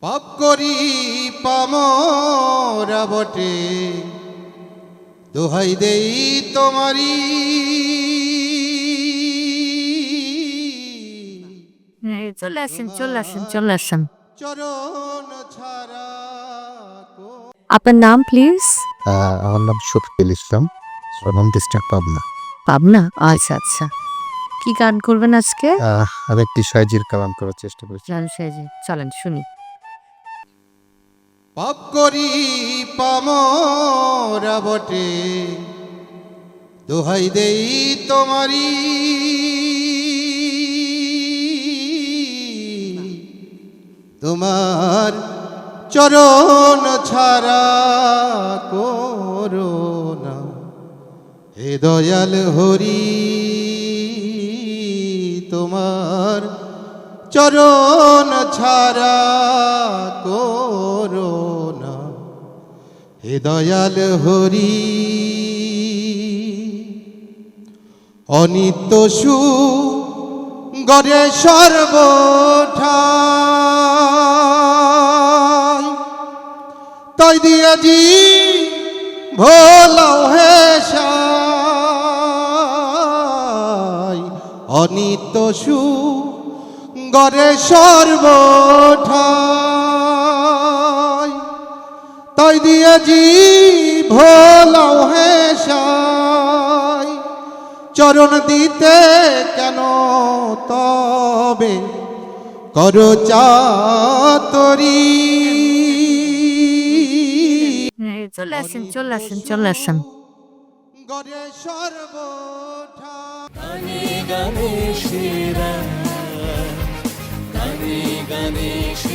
পাপ করি পামরা বটে দোহাই দেই তোমারি চলে আসেন চলে আসেন চলে আসেন। চরণ ছাড়া কো- আপনার নাম প্লিজ আমার নাম শফিকুল ইসলাম। From district Pabna. পাবনা? আচ্ছা আচ্ছা। কি গান করবেন আজকে? আহ, আমি একটি সাইজির কালাম করার চেষ্টা করেছি। চলেন শুনি। পাপ করি পামরা বটে দোহাই দেই তোমারি। তোমার চরণ ছাড়া করোনা হে দয়াল হরি, তোমার চরণ ছাড়া দয়াল হরি। অনিত্য সু গরে সর্বঠাই। তাই দিয়াজি ভোলাও হে সাই। অনিত্য সু গরে সর্বঠাই। তাই দিয়াজি ভোলাও হে সাই। চরণ দিতে কেন তবে? করো চাতরি। চলে আসেন চলে আসেন চলে আসেন। গরে সর্বঠা। গানে গানে গানে গানে সেরা